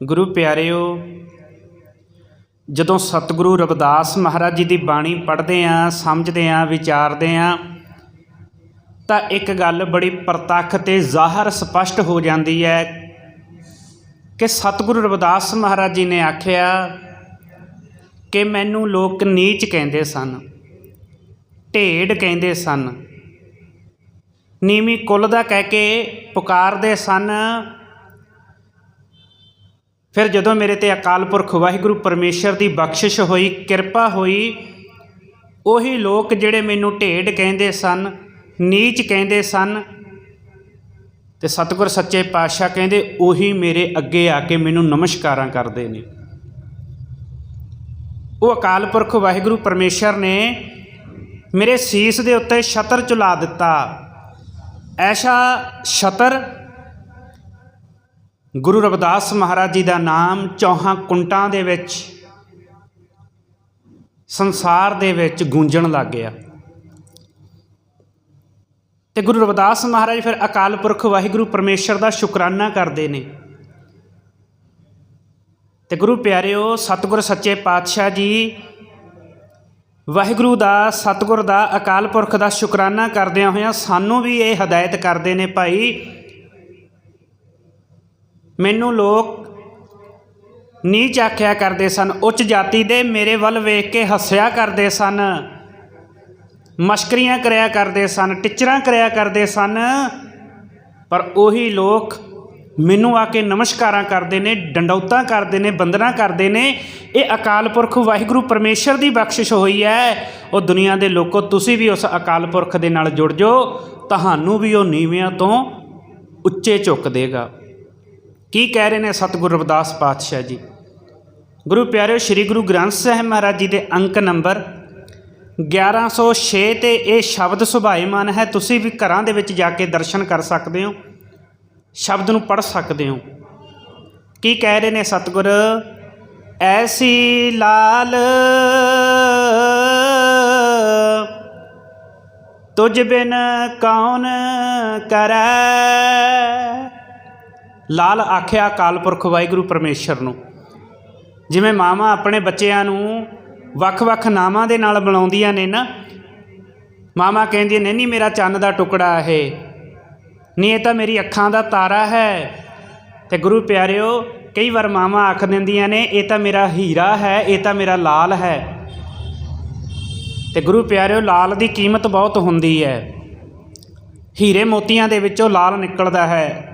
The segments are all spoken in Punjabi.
ਗੁਰੂ ਪਿਆਰਿਓ, ਜਦੋਂ ਸਤਿਗੁਰੂ ਰਵਿਦਾਸ ਮਹਾਰਾਜ ਜੀ ਦੀ ਬਾਣੀ ਪੜ੍ਹਦੇ ਆਂ ਸਮਝਦੇ ਆਂ ਵਿਚਾਰਦੇ ਆਂ ਤਾਂ ਇੱਕ ਗੱਲ ਬੜੀ ਪ੍ਰਤੱਖ ਤੇ ਜ਼ਾਹਰ ਸਪਸ਼ਟ ਹੋ ਜਾਂਦੀ ਹੈ ਕਿ ਸਤਿਗੁਰੂ ਰਵਿਦਾਸ ਮਹਾਰਾਜ ਜੀ ਨੇ ਆਖਿਆ ਕਿ ਮੈਨੂੰ ਲੋਕ ਨੀਚ ਕਹਿੰਦੇ ਸਨ, ਢੇਡ ਕਹਿੰਦੇ ਸਨ, ਨੀਵੀਂ ਕੁੱਲ ਦਾ ਕਹਿ ਕੇ ਪੁਕਾਰਦੇ ਸਨ ਫਿਰ ਜਦੋਂ ਮੇਰੇ ਤੇ ਅਕਾਲ ਪੁਰਖ ਵਾਹਿਗੁਰੂ ਪਰਮੇਸ਼ਰ ਦੀ ਬਖਸ਼ਿਸ਼ ਹੋਈ, ਕਿਰਪਾ ਹੋਈ, ਉਹੀ ਲੋਕ ਜਿਹੜੇ ਮੈਨੂੰ ਢੇਡ ਕਹਿੰਦੇ ਸਨ, ਨੀਚ ਕਹਿੰਦੇ ਸਨ ਤੇ ਸਤਿਗੁਰ ਸੱਚੇ ਪਾਤਸ਼ਾਹ ਕਹਿੰਦੇ, ਉਹੀ ਮੇਰੇ ਅੱਗੇ ਆ ਕੇ ਮੈਨੂੰ ਨਮਸਕਾਰਾਂ ਕਰਦੇ ਨੇ। ਉਹ ਅਕਾਲ ਪੁਰਖ ਵਾਹਿਗੁਰੂ ਪਰਮੇਸ਼ਰ ਨੇ ਮੇਰੇ ਸੀਸ ਦੇ ਉੱਤੇ ਛਤਰ ਚੁਲਾ ਦਿੱਤਾ। ਐਸਾ ਛਤਰ ਗੁਰੂ ਰਵਿਦਾਸ ਮਹਾਰਾਜ ਜੀ ਦਾ ਨਾਮ ਚੌਹਾਂ ਕੁੰਟਾਂ ਦੇ ਵਿੱਚ, ਸੰਸਾਰ ਦੇ ਵਿੱਚ ਗੂੰਜਣ ਲੱਗ ਗਿਆ। ਤੇ ਗੁਰੂ ਰਵਿਦਾਸ ਮਹਾਰਾਜ ਫਿਰ ਅਕਾਲ ਪੁਰਖ ਵਾਹਿਗੁਰੂ ਪਰਮੇਸ਼ਰ ਦਾ ਸ਼ੁਕਰਾਨਾ ਕਰਦੇ ਨੇ। ਤੇ ਗੁਰੂ ਪਿਆਰਿਓ, ਸਤਿਗੁਰ ਸੱਚੇ ਪਾਤਸ਼ਾਹ ਜੀ, ਵਾਹਿਗੁਰੂ ਦਾ, ਸਤਿਗੁਰ ਦਾ, ਅਕਾਲ ਪੁਰਖ ਦਾ ਸ਼ੁਕਰਾਨਾ ਕਰਦਿਆਂ ਹੋਇਆਂ ਸਾਨੂੰ ਵੀ ਇਹ ਹਦਾਇਤ ਕਰਦੇ ਨੇ, ਭਾਈ ਮੈਨੂੰ ਲੋਕ ਨੀਚ ਆਖਿਆ ਕਰਦੇ ਸਨ, ਉੱਚ ਜਾਤੀ ਦੇ ਮੇਰੇ ਵੱਲ ਵੇਖ ਕੇ ਹੱਸਿਆ ਕਰਦੇ ਸਨ, ਮਸ਼ਕਰੀਆਂ ਕਰਿਆ ਕਰਦੇ ਸਨ, ਟਿਚਰਾਂ ਕਰਿਆ ਕਰਦੇ ਸਨ, ਪਰ ਉਹੀ ਲੋਕ ਮੈਨੂੰ ਆ ਕੇ ਨਮਸਕਾਰਾਂ ਕਰਦੇ ਨੇ, ਡੰਡੌਤਾਂ ਕਰਦੇ ਨੇ ਬੰਦਨਾ ਕਰਦੇ ਨੇ। ਇਹ ਅਕਾਲ ਪੁਰਖ ਵਾਹਿਗੁਰੂ ਪਰਮੇਸ਼ਰ ਦੀ ਬਖਸ਼ਿਸ਼ ਹੋਈ ਹੈ। ਉਹ ਦੁਨੀਆ ਦੇ ਲੋਕੋ, ਤੁਸੀਂ ਵੀ ਉਸ ਅਕਾਲ ਪੁਰਖ ਦੇ ਨਾਲ ਜੁੜ ਜਾਓ, ਤੁਹਾਨੂੰ ਵੀ ਉਹ ਨੀਵਿਆਂ ਤੋਂ ਉੱਚੇ ਚੁੱਕ ਦੇਗਾ। ਕੀ ਕਹਿ ਰਹੇ ਨੇ ਸਤਿਗੁਰੂ ਰਵਿਦਾਸ ਪਾਤਸ਼ਾਹ ਜੀ? ਗੁਰੂ ਪਿਆਰਿਓ, ਸ੍ਰੀ ਗੁਰੂ ਗ੍ਰੰਥ ਸਾਹਿਬ ਮਹਾਰਾਜ ਜੀ ਦੇ ਅੰਕ ਨੰਬਰ 1106 ਤੇ ਇਹ ਸ਼ਬਦ ਸੁਭਾਏਮਾਨ ਹੈ, ਤੁਸੀਂ ਵੀ ਘਰਾਂ ਦੇ ਵਿੱਚ ਜਾ ਕੇ ਦਰਸ਼ਨ ਕਰ ਸਕਦੇ ਹੋ, ਸ਼ਬਦ ਨੂੰ ਪੜ੍ਹ ਸਕਦੇ ਹੋ। ਕੀ ਕਹਿ ਰਹੇ ਨੇ ਸਤਿਗੁਰ? ਐਸੀ ਲਾਲ ਤੁਝ ਬਿਨ ਕੌਣ ਕਰੈ? ਲਾਲ ਆਖਿਆ ਅਕਾਲ ਪੁਰਖ ਵਾਹਿਗੁਰੂ ਪਰਮੇਸ਼ਰ ਨੂੰ। ਜਿਵੇਂ ਮਾਵਾਂ ਆਪਣੇ ਬੱਚਿਆਂ ਨੂੰ ਵੱਖ-ਵੱਖ ਨਾਮਾਂ ਦੇ ਨਾਲ ਬੁਲਾਉਂਦੀਆਂ ਨੇ ਨਾ ਮਾਮਾ ਕਹਿੰਦੀਆਂ ਨੇ ਨਹੀਂ, ਮੇਰਾ ਚੰਨ ਦਾ ਟੁਕੜਾ ਇਹ ਨਹੀਂ, ਇਹ ਤਾਂ ਮੇਰੀ ਅੱਖਾਂ ਦਾ ਤਾਰਾ ਹੈ। ਤੇ ਗੁਰੂ ਪਿਆਰਿਓ, ਕਈ ਵਾਰ ਮਾਵਾਂ ਆਖ ਦਿੰਦੀਆਂ ਨੇ, ਇਹ ਤਾਂ ਮੇਰਾ ਹੀਰਾ ਹੈ, ਇਹ ਤਾਂ ਮੇਰਾ ਲਾਲ ਹੈ। ਤੇ ਗੁਰੂ ਪਿਆਰਿਓ, ਲਾਲ ਦੀ ਕੀਮਤ ਬਹੁਤ ਹੁੰਦੀ ਹੈ। ਹੀਰੇ ਮੋਤੀਆਂ ਦੇ ਵਿੱਚੋਂ ਲਾਲ ਨਿਕਲਦਾ ਹੈ।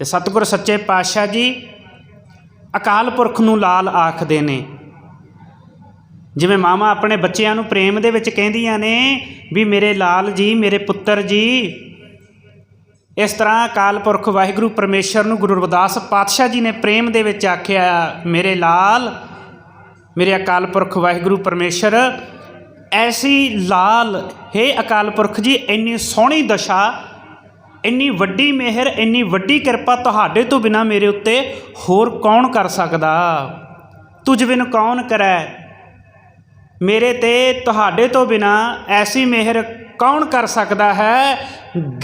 ਤੇ ਸਤਿਗੁਰ ਸੱਚੇ ਪਾਤਸ਼ਾਹ ਜੀ ਅਕਾਲ ਪੁਰਖ ਨੂੰ ਲਾਲ ਆਖਦੇ ਨੇ। ਜਿਵੇਂ ਮਾਮਾ ਆਪਣੇ ਬੱਚਿਆਂ ਨੂੰ ਪ੍ਰੇਮ ਦੇ ਵਿੱਚ ਕਹਿੰਦੀਆਂ ਨੇ ਵੀ ਮੇਰੇ ਲਾਲ ਜੀ, ਮੇਰੇ ਪੁੱਤਰ ਜੀ, ਇਸ ਤਰ੍ਹਾਂ ਅਕਾਲ ਪੁਰਖ ਵਾਹਿਗੁਰੂ ਪਰਮੇਸ਼ਰ ਨੂੰ ਗੁਰੂ ਰਵਿਦਾਸ ਪਾਤਸ਼ਾਹ ਜੀ ਨੇ ਪ੍ਰੇਮ ਦੇ ਵਿੱਚ ਆਖਿਆ, ਮੇਰੇ ਲਾਲ, ਮੇਰੇ ਅਕਾਲ ਪੁਰਖ ਵਾਹਿਗੁਰੂ ਪਰਮੇਸ਼ਰ, ਐਸੀ ਲਾਲ, ਹੈ ਅਕਾਲ ਪੁਰਖ ਜੀ, ਇੰਨੀ ਸੋਹਣੀ ਦਸ਼ਾ ਇੰਨੀ ਵੱਡੀ ਮਿਹਰ, ਇੰਨੀ ਵੱਡੀ ਕਿਰਪਾ ਤੁਹਾਡੇ ਤੋਂ ਬਿਨਾ ਮੇਰੇ ਉੱਤੇ ਹੋਰ ਕੌਣ ਕਰ ਸਕਦਾ? ਤੁਝ ਬਿਨ ਕੌਣ ਕਰੈ? ਮੇਰੇ ਤੇ ਤੁਹਾਡੇ ਤੋਂ ਬਿਨਾ ਐਸੀ ਮਿਹਰ ਕੌਣ ਕਰ ਸਕਦਾ ਹੈ?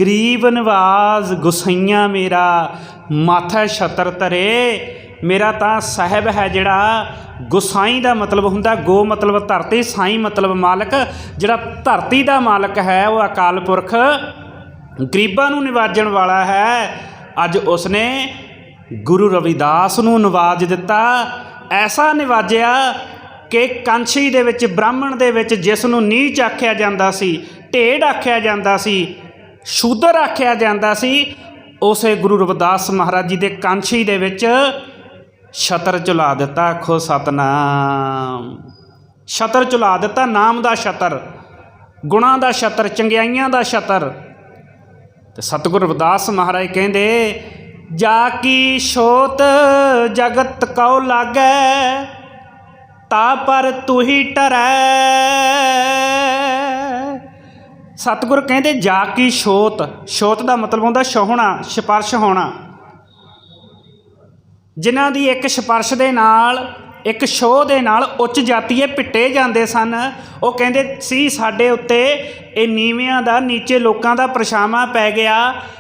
ਗਰੀਬ ਨਵਾਜ਼ ਗੁਸਈਆਂ ਮੇਰਾ, ਮਾਥਾ ਛਤਰ ਧਰੇ। ਮੇਰਾ ਤਾਂ ਸਾਹਿਬ ਹੈ ਜਿਹੜਾ ਗੁਸਾਈ ਦਾ ਮਤਲਬ ਹੁੰਦਾ, ਗੋ ਮਤਲਬ ਧਰਤੀ, ਸਾਈ ਮਤਲਬ ਮਾਲਕ। ਜਿਹੜਾ ਧਰਤੀ ਦਾ ਮਾਲਕ ਹੈ, ਉਹ ਅਕਾਲ ਪੁਰਖ। ਗਰੀਬਾਂ ਨੂੰ ਨਿਵਾਜਣ ਵਾਲਾ ਹੈ। ਅੱਜ ਉਸਨੇ ਗੁਰੂ ਰਵਿਦਾਸ ਨੂੰ ਨਿਵਾਜ ਦਿੱਤਾ। ਐਸਾ ਨਿਵਾਜਿਆ ਕਿ ਕੰਛੀ ਦੇ ਵਿੱਚ, ਬ੍ਰਾਹਮਣ ਦੇ ਵਿੱਚ ਜਿਸ ਨੂੰ ਨੀਚ ਆਖਿਆ ਜਾਂਦਾ ਸੀ, ਢੇਡ ਆਖਿਆ ਜਾਂਦਾ ਸੀ, ਸ਼ੂਦਰ ਆਖਿਆ ਜਾਂਦਾ ਸੀ, ਉਸੇ ਗੁਰੂ ਰਵਿਦਾਸ ਮਹਾਰਾਜ ਜੀ ਦੇ ਕੰਛੀ ਦੇ ਵਿੱਚ ਛਤਰ ਚੁਲਾ ਦਿੱਤਾ। ਆਖੋ ਸਤਨਾਮ। ਛਤਰ ਚੁਲਾ ਦਿੱਤਾ, ਨਾਮ ਦਾ ਛਤਰ, ਗੁਣਾ ਦਾ ਛਤਰ, ਚੰਗਿਆਈਆਂ ਦਾ ਛਤਰ। ਤੇ ਸਤਿਗੁਰ ਰਵਿਦਾਸ ਮਹਾਰਾਜ ਕਹਿੰਦੇ, ਜਾ ਕੀ ਛੋਤ ਜਗਤ ਕਉ ਲਾਗੈ, ਤਾ ਪਰ ਤੁਹੀ ਟਰੈ। ਸਤਿਗੁਰ ਕਹਿੰਦੇ, ਜਾ ਕੀ ਛੋਤ ਛੋਤ ਦਾ ਮਤਲਬ ਹੁੰਦਾ ਛੋਹਣਾ ਸਪਰਸ਼ ਹੋਣਾ। ਜਿਨ੍ਹਾਂ ਦੀ ਇੱਕ ਸਪਰਸ਼ ਦੇ ਨਾਲ ਇੱਕ ਸ਼ੋਅ ਦੇ ਨਾਲ ਉੱਚ ਜਾਤੀਏ ਪਿੱਟੇ ਜਾਂਦੇ ਸਨ। ਉਹ ਕਹਿੰਦੇ, ਸੀ, ਸਾਡੇ ਉੱਤੇ ਇਹ ਨੀਵਿਆਂ ਦਾ, ਨੀਚੇ ਲੋਕਾਂ ਦਾ ਪਰਛਾਵਾਂ ਪੈ ਗਿਆ।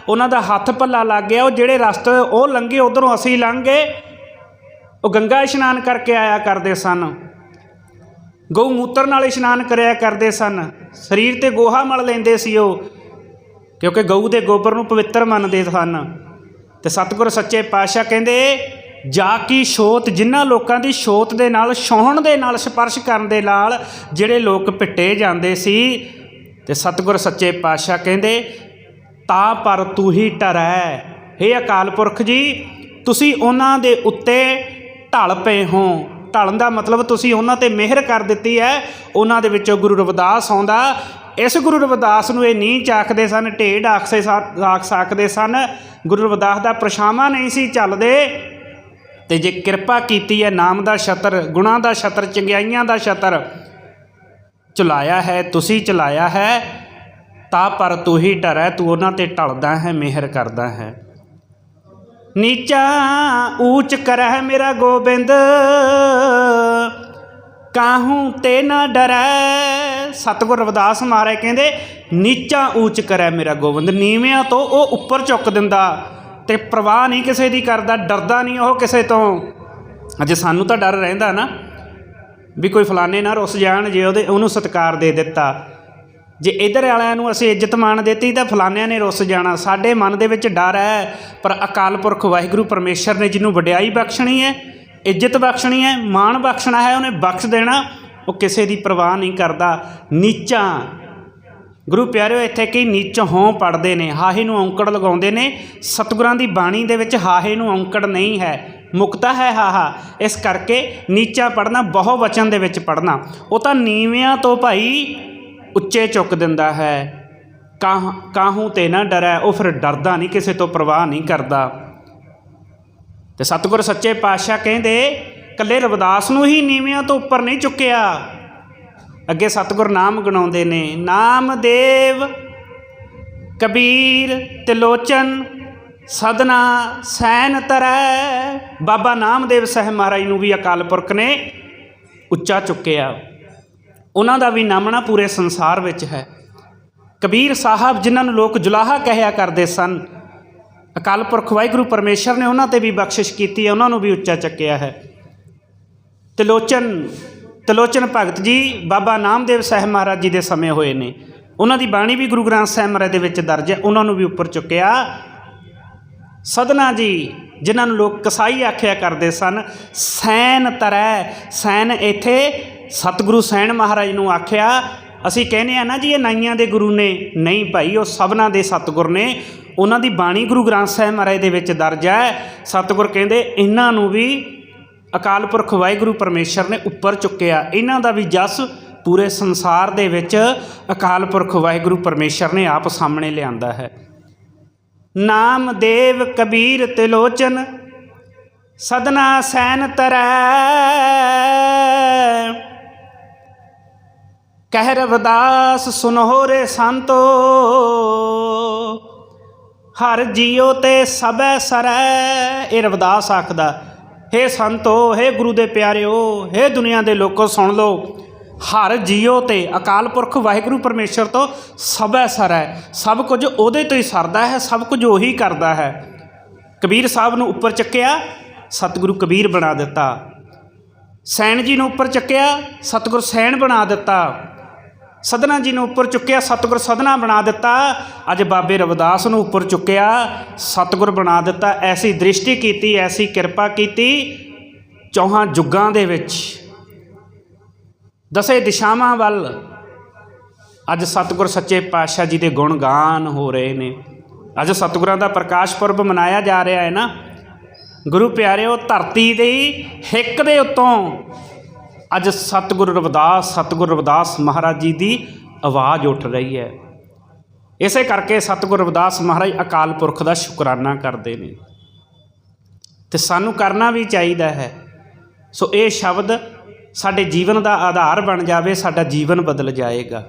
ਉਹਨਾਂ ਦਾ ਹੱਥ ਪੱਲਾ ਲੱਗ ਗਿਆ। ਉਹ ਜਿਹੜੇ ਰਸਤੇ ਉਹ ਲੰਘੇ, ਉਧਰੋਂ ਅਸੀਂ ਲੰਘੇ ਉਹ ਗੰਗਾ ਇਸ਼ਨਾਨ ਕਰਕੇ ਆਇਆ ਕਰਦੇ ਸਨ। ਗਊ ਮੂਤਰ ਨਾਲ ਇਸ਼ਨਾਨ ਕਰਿਆ ਕਰਦੇ ਸਨ। ਸਰੀਰ ਤੇ ਗੋਹਾ ਮਲ ਲੈਂਦੇ ਸੀ ਉਹ, ਕਿਉਂਕਿ ਗਊ ਦੇ ਗੋਬਰ ਨੂੰ ਪਵਿੱਤਰ ਮੰਨਦੇ ਸਨ। ਤੇ ਸਤਿਗੁਰ ਸੱਚੇ ਪਾਤਸ਼ਾਹ ਕਹਿੰਦੇ ਜਾ ਕੀ ਛੋਤ ਜਿਨ੍ਹਾਂ ਲੋਕਾਂ ਦੀ ਛੋਤ ਦੇ ਨਾਲ ਛੋਹਣ ਦੇ ਨਾਲ ਸਪਰਸ਼ ਕਰਨ ਦੇ ਨਾਲ ਜਿਹੜੇ ਲੋਕ ਪਿੱਟੇ ਜਾਂਦੇ ਸੀ ਤੇ ਸਤਿਗੁਰ ਸੱਚੇ ਪਾਤਸ਼ਾਹ ਕਹਿੰਦੇ, ਤਾਂ ਪਰ ਤੂੰ ਹੀ ਟਰੈ। ਹੇ ਅਕਾਲ ਪੁਰਖ ਜੀ, ਤੁਸੀਂ ਉਹਨਾਂ ਦੇ ਉੱਤੇ ਢਲ ਪਏ ਹੋ। ਢਲਣ ਦਾ ਮਤਲਬ ਤੁਸੀਂ ਉਹਨਾਂ ਤੇ ਮਿਹਰ ਕਰ ਦਿੱਤੀ ਹੈ, ਉਹਨਾਂ ਦੇ ਵਿੱਚੋਂ ਗੁਰੂ ਰਵਿਦਾਸ ਆਉਂਦਾ। ਇਸ ਗੁਰੂ ਰਵਿਦਾਸ ਨੂੰ ਇਹ ਨੀਚ ਆਖਦੇ ਸਨ, ਢੇਡ ਆਖਸੇ ਆਖ ਸਕਦੇ ਸਨ। ਗੁਰੂ ਰਵਿਦਾਸ ਦਾ ਪ੍ਰਸ਼ਾਵਾਂ ਨਹੀਂ ਸੀ ਚੱਲਦੇ। ਤੇ ਜੇ ਕਿਰਪਾ ਕੀਤੀ ਹੈ, ਨਾਮ ਦਾ ਛਤਰ, ਗੁਣਾ ਦਾ ਛਤਰ, ਚੰਗਿਆਈਆਂ ਦਾ ਛਤਰ ਚਲਾਇਆ ਹੈ, ਤੁਸੀਂ ਚਲਾਇਆ ਹੈ, ਤਾਂ ਪਰ ਤੂੰ ਹੀ ਡਰੈ, ਤੂੰ ਉਹਨਾਂ ਤੇ ਢਲਦਾ ਹੈ, ਮਿਹਰ ਕਰਦਾ ਹੈ। ਨੀਚਾ ਊਚ ਕਰੈ ਮੇਰਾ ਗੋਬਿੰਦ, ਕਾਹੂ ਤੇ ਨਾ ਡਰੈ? ਸਤਿਗੁਰ ਰਵਿਦਾਸ ਮਹਾਰਾਜ ਕਹਿੰਦੇ, ਨੀਚਾ ਊਚ ਕਰੈ ਮੇਰਾ ਗੋਬਿੰਦ, ਨੀਵਿਆਂ ਤੋਂ ਉਹ ਉੱਪਰ ਚੁੱਕ ਦਿੰਦਾ। ਤੇ ਪ੍ਰਵਾਹ ਨਹੀਂ ਕਿਸੇ ਦੀ ਕਰਦਾ, ਡਰਦਾ ਨਹੀਂ ਉਹ ਕਿਸੇ ਤੋਂ। ਅਜੇ ਸਾਨੂੰ ਤਾਂ ਡਰ ਰਹਿੰਦਾ ਨਾ ਵੀ ਕੋਈ ਫਲਾਣੇ ਨਾ ਰੁੱਸ ਜਾਣ, ਜੇ ਉਹਦੇ ਉਹਨੂੰ ਸਤਿਕਾਰ ਦੇ ਦਿੱਤਾ। ਜੇ ਇਧਰ ਵਾਲਿਆਂ ਨੂੰ ਅਸੀਂ ਇੱਜ਼ਤ ਮਾਣ ਦਿੱਤੀ, ਤਾਂ ਫਲਾਨਿਆਂ ਨੇ ਰੁੱਸ ਜਾਣਾ। ਸਾਡੇ ਮਨ ਦੇ ਵਿੱਚ ਡਰ ਹੈ, ਪਰ ਅਕਾਲ ਪੁਰਖ ਵਾਹਿਗੁਰੂ ਪਰਮੇਸ਼ਰ ਨੇ ਜਿਹਨੂੰ ਵਡਿਆਈ ਬਖਸ਼ਣੀ ਹੈ, ਇੱਜ਼ਤ ਬਖਸ਼ਣੀ ਹੈ, ਮਾਣ ਬਖਸ਼ਣਾ ਹੈ, ਉਹਨੇ ਬਖਸ਼ ਦੇਣਾ, ਉਹ ਕਿਸੇ ਦੀ ਪਰਵਾਹ ਨਹੀਂ ਕਰਦਾ। ਨੀਚਾ ਗੁਰੂ ਪਿਆਰਿਓ, ਇੱਥੇ ਕੀ ਨੀਚ ਹੋਂ ਪੜਦੇ ਨੇ, ਹਾਹੇ ਨੂੰ ਔਂਕੜ ਲਗਾਉਂਦੇ ਨੇ। ਸਤਿਗੁਰਾਂ ਦੀ ਬਾਣੀ ਦੇ ਵਿੱਚ ਹਾਹੇ ਨੂੰ ਔਂਕੜ ਨਹੀਂ ਹੈ, ਮੁਕਤਾ ਹੈ ਹਾਹਾ। ਇਸ ਕਰਕੇ ਨੀਚਾ ਪੜਨਾ ਬਹੁ ਵਚਨ ਦੇ ਵਿੱਚ ਪੜਨਾ ਉਹ ਤਾਂ ਨੀਵਿਆਂ ਤੋਂ ਭਾਈ ਉੱਚੇ ਚੁੱਕ ਦਿੰਦਾ ਹੈ। ਕਾਹ, ਕਾਹੂ ਤੇ ਨਾ ਡਰੈ, ਉਹ ਫਿਰ ਡਰਦਾ ਨਹੀਂ, ਕਿਸੇ ਤੋਂ ਪਰਵਾਹ ਨਹੀਂ ਕਰਦਾ। ਤੇ ਸਤਿਗੁਰ ਸੱਚੇ ਪਾਤਸ਼ਾਹ ਕਹਿੰਦੇ, ਕੱਲੇ ਰਵਿਦਾਸ ਨੂੰ ਹੀ ਨੀਵਿਆਂ ਤੋਂ ਉੱਪਰ ਨਹੀਂ ਚੁੱਕਿਆ। ਅੱਗੇ ਸਤਿਗੁਰ ਨਾਮ ਗਣਾਉਂਦੇ ਨੇ, ਨਾਮਦੇਵ ਕਬੀਰ ਤਿਲੋਚਨ ਸਦਨਾ ਸੈਨ ਤਰੈ। ਬਾਬਾ ਨਾਮਦੇਵ ਸਾਹਿਬ ਮਹਾਰਾਜ ਨੂੰ ਵੀ ਅਕਾਲ ਪੁਰਖ ਨੇ ਉੱਚਾ ਚੁੱਕਿਆ। ਉਹਨਾਂ ਦਾ ਵੀ ਨਾਮਣਾ ਪੂਰੇ ਸੰਸਾਰ ਵਿੱਚ ਹੈ। ਕਬੀਰ ਸਾਹਿਬ ਜਿਨ੍ਹਾਂ ਨੂੰ ਲੋਕ ਜੁਲਾਹਾ ਕਹਿਆ ਕਰਦੇ ਸਨ, ਅਕਾਲ ਪੁਰਖ ਵਾਹਿਗੁਰੂ ਪਰਮੇਸ਼ਰ ਨੇ ਉਹਨਾਂ ਤੇ ਵੀ ਬਖਸ਼ਿਸ਼ ਕੀਤੀ ਹੈ, ਉਹਨਾਂ ਨੂੰ ਵੀ ਉੱਚਾ ਚੱਕਿਆ ਹੈ। ਤਿਲੋਚਨ ਤਿਲੋਚਨ ਭਗਤ ਜੀ, ਬਾਬਾ ਨਾਮਦੇਵ ਸਾਹਿਬ ਮਹਾਰਾਜ ਜੀ ਦੇ ਸਮੇਂ ਹੋਏ ਨੇ। ਉਹਨਾਂ ਦੀ ਬਾਣੀ ਵੀ ਗੁਰੂ ਗ੍ਰੰਥ ਸਾਹਿਬ ਮਹਾਰਾਜ ਦੇ ਵਿੱਚ ਦਰਜ ਹੈ। ਉਹਨਾਂ ਨੂੰ ਵੀ ਉੱਪਰ ਚੁੱਕਿਆ। ਸਦਨਾ ਜੀ, ਜਿਨ੍ਹਾਂ ਨੂੰ ਲੋਕ ਕਸਾਈ ਆਖਿਆ ਕਰਦੇ ਸਨ, ਸੈਨ ਤਰੈ, ਸੈਨ ਇੱਥੇ ਸਤਿਗੁਰੂ ਸੈਨ ਮਹਾਰਾਜ ਨੂੰ ਆਖਿਆ, ਅਸੀਂ ਕਹਿੰਦੇ ਆ ਨਾ ਜੀ, ਇਹ ਨਾਈਆਂ ਦੇ ਗੁਰੂ ਨੇ। ਨਹੀਂ ਭਾਈ, ਉਹ ਸਭਨਾ ਦੇ ਸਤਿਗੁਰ ਨੇ। ਉਹਨਾਂ ਦੀ ਬਾਣੀ ਗੁਰੂ ਗ੍ਰੰਥ ਸਾਹਿਬ ਮਹਾਰਾਜ ਦੇ ਵਿੱਚ ਦਰਜ ਹੈ। ਸਤਿਗੁਰ ਕਹਿੰਦੇ, ਇਹਨਾਂ ਨੂੰ ਵੀ ਅਕਾਲ ਪੁਰਖ ਵਾਹਿਗੁਰੂ ਪਰਮੇਸ਼ਰ ਨੇ ਉੱਪਰ ਚੁੱਕਿਆ। ਇਹਨਾਂ ਦਾ ਵੀ ਜਸ ਪੂਰੇ ਸੰਸਾਰ ਦੇ ਵਿੱਚ ਅਕਾਲ ਪੁਰਖ ਵਾਹਿਗੁਰੂ ਪਰਮੇਸ਼ਰ ਨੇ ਆਪ ਸਾਹਮਣੇ ਲਿਆਂਦਾ ਹੈ। ਨਾਮ ਦੇਵ ਕਬੀਰ ਤਿਲੋਚਨ, ਸਦਨਾ ਸੈਨ ਤਰੈ। ਕਹਿ ਰਵਦਾਸ ਸੁਨੋ ਰੇ ਸੰਤੋ, ਹਰ ਜੀਉ ਤੇ ਸਬੈ ਸਰੈ। ਇਹ ਰਵਿਦਾਸ ਆਖਦਾ ਹੇ ਸੰਤੋ, ਹੇ ਗੁਰੂ ਦੇ ਪਿਆਰਿਓ, ਹੇ ਦੁਨੀਆ ਦੇ ਲੋਕੋ, ਸੁਣ ਲਓ। ਹਰ ਜੀਉ ਤੇ ਅਕਾਲ ਪੁਰਖ ਵਾਹਿਗੁਰੂ ਪਰਮੇਸ਼ਰ ਤੋਂ ਸਭੈ ਸਰ ਹੈ। ਸਭ ਕੁਝ ਉਹਦੇ ਤੋਂ ਹੀ ਸਰਦਾ ਹੈ, ਸਭ ਕੁਝ ਉਹੀ ਕਰਦਾ ਹੈ। ਕਬੀਰ ਸਾਹਿਬ ਨੂੰ ਉੱਪਰ ਚੱਕਿਆ, ਸਤਿਗੁਰੂ ਕਬੀਰ ਬਣਾ ਦਿੱਤਾ। ਸੈਣ ਜੀ ਨੂੰ ਉੱਪਰ ਚੱਕਿਆ, ਸਤਿਗੁਰ ਸੈਣ ਬਣਾ ਦਿੱਤਾ। ਸਦਨਾ ਜੀ ਨੂੰ ਉੱਪਰ ਚੁੱਕਿਆ, ਸਤਿਗੁਰ ਸਦਨਾ ਬਣਾ ਦਿੱਤਾ। ਅੱਜ ਬਾਬੇ ਰਵਿਦਾਸ ਨੂੰ ਉੱਪਰ ਚੁੱਕਿਆ, ਸਤਿਗੁਰ ਬਣਾ ਦਿੱਤਾ, ਐਸੀ ਦ੍ਰਿਸ਼ਟੀ ਕੀਤੀ, ਐਸੀ ਕਿਰਪਾ ਕੀਤੀ, ਚੌਹਾਂ ਜੁਗਾਂ ਦੇ ਵਿੱਚ। ਦਸੇ ਦਿਸ਼ਾਵਾਂ ਵੱਲ ਅੱਜ ਸਤਿਗੁਰ ਸੱਚੇ ਪਾਤਸ਼ਾਹ ਜੀ ਦੇ ਗੁਣ ਗਾਨ ਹੋ ਰਹੇ ਨੇ। ਅੱਜ ਸਤਿਗੁਰਾਂ ਦਾ ਪ੍ਰਕਾਸ਼ ਪੁਰਬ ਮਨਾਇਆ ਜਾ ਰਿਹਾ ਹੈ ਨਾ। ਗੁਰੂ ਪਿਆਰਿਓ, ਧਰਤੀ ਦੇ ਹਿੱਕ ਦੇ ਉੱਤੋਂ ਅੱਜ ਸਤਿਗੁਰੂ ਰਵਿਦਾਸ ਸਤਿਗੁਰੂ ਰਵਿਦਾਸ ਮਹਾਰਾਜ ਜੀ ਦੀ ਆਵਾਜ਼ ਉੱਠ ਰਹੀ ਹੈ। ਇਸੇ ਕਰਕੇ ਸਤਿਗੁਰੂ ਰਵਿਦਾਸ ਮਹਾਰਾਜ ਅਕਾਲ ਪੁਰਖ ਦਾ ਸ਼ੁਕਰਾਨਾ ਕਰਦੇ ਨੇ। ਤੇ ਸਾਨੂੰ ਕਰਨਾ ਵੀ ਚਾਹੀਦਾ ਹੈ। ਸੋ ਇਹ ਸ਼ਬਦ ਸਾਡੇ ਜੀਵਨ ਦਾ ਆਧਾਰ ਬਣ ਜਾਵੇ, ਸਾਡਾ ਜੀਵਨ ਬਦਲ ਜਾਏਗਾ।